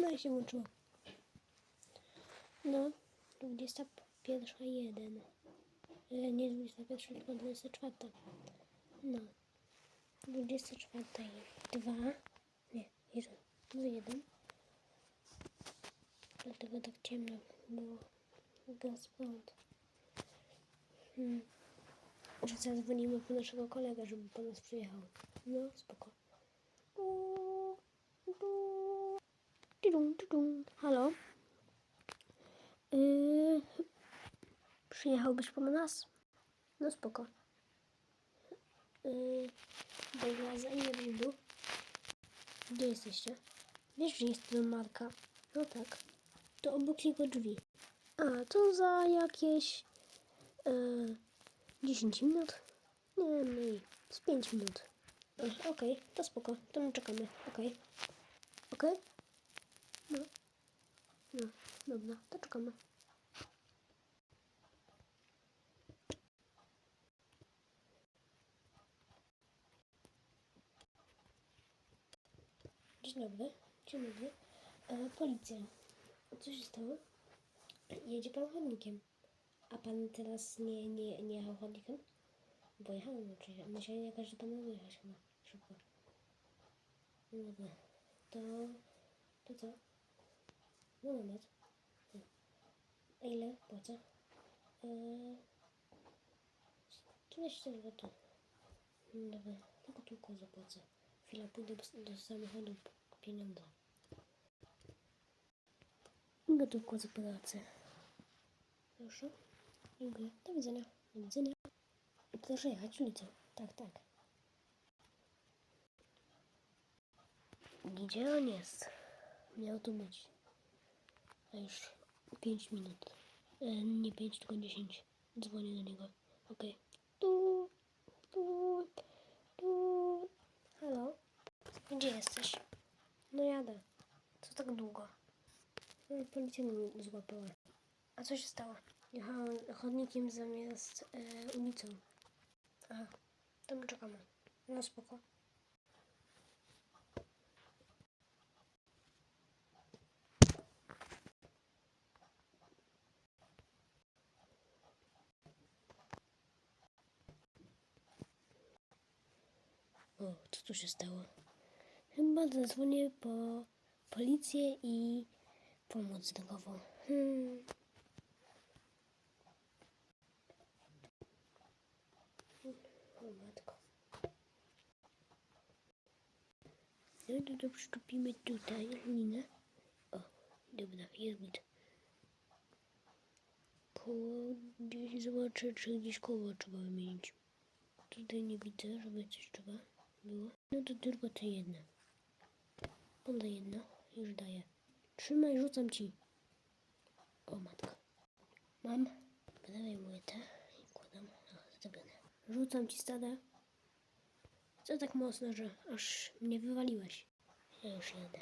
No i się włączyło. No, 21.01. E, Nie 21, tylko 24. No. 24 i 2. Nie, 1. No 1. Dlatego tak ciemno było. Gaz prąd. Hmm. Że zadzwonimy po naszego kolegę, żeby po nas przyjechał. No, spoko. Przyjechałbyś po nas? No spoko. Yy, dobra, za ile będą? Gdzie jesteście? Wiesz, że jest tu Marka? No tak. To obok jego drzwi. A, to za jakieś... Yy, 10 minut? Nie, mniej. Z 5 minut. Ech, Okej, to spoko. To my czekamy. Okej. Okej? No. No, dobra, to czekamy. Dzień dobry. Dzień dobry. E, policja. Co się stało? Jedzie pan chodnikiem. A pan teraz nie, nie, nie jechał chodnikiem? Bo jechałem oczywiście. Musiałem jakaś do pana wyjechać chyba. Szybko. No dobra. To... To co? No moment. A ile płacę? Eee... 14 zł. Dobra. No gotówką zapłacę. Chwila, pójdę do, do samochodu po pieniądze. Gotówką zapłacę. Proszę. Dziękuję. Do widzenia. Do widzenia. Proszę jechać ulicą. Tak, tak. Gdzie on jest? Miał tu być. A już 5 minut. E, nie 5, tylko 10. Dzwonię do niego. Okej. Tu, tu, tu. Gdzie jesteś? No jadę. Co tak długo? No, Policja mnie złapała. A co się stało? Jechałem chodnikiem zamiast e, ulicą. Aha, to my czekamy. No spoko. O, co tu się stało? Chyba zadzwonię po policję i pomoc drogową. Hmm. Matko. No to, to tutaj linę. O, dobra, jest git. Koło, gdzieś zobaczę, czy gdzieś koło trzeba wymienić. Tutaj nie widzę, żeby coś trzeba było. No to tylko te jedne. Podaj jedno, już daję. Trzymaj, rzucam ci. O matko. Mam. Mu te i kładam. Zrobione. Rzucam ci stada. Co tak mocno, że aż mnie wywaliłeś? Ja już jadę.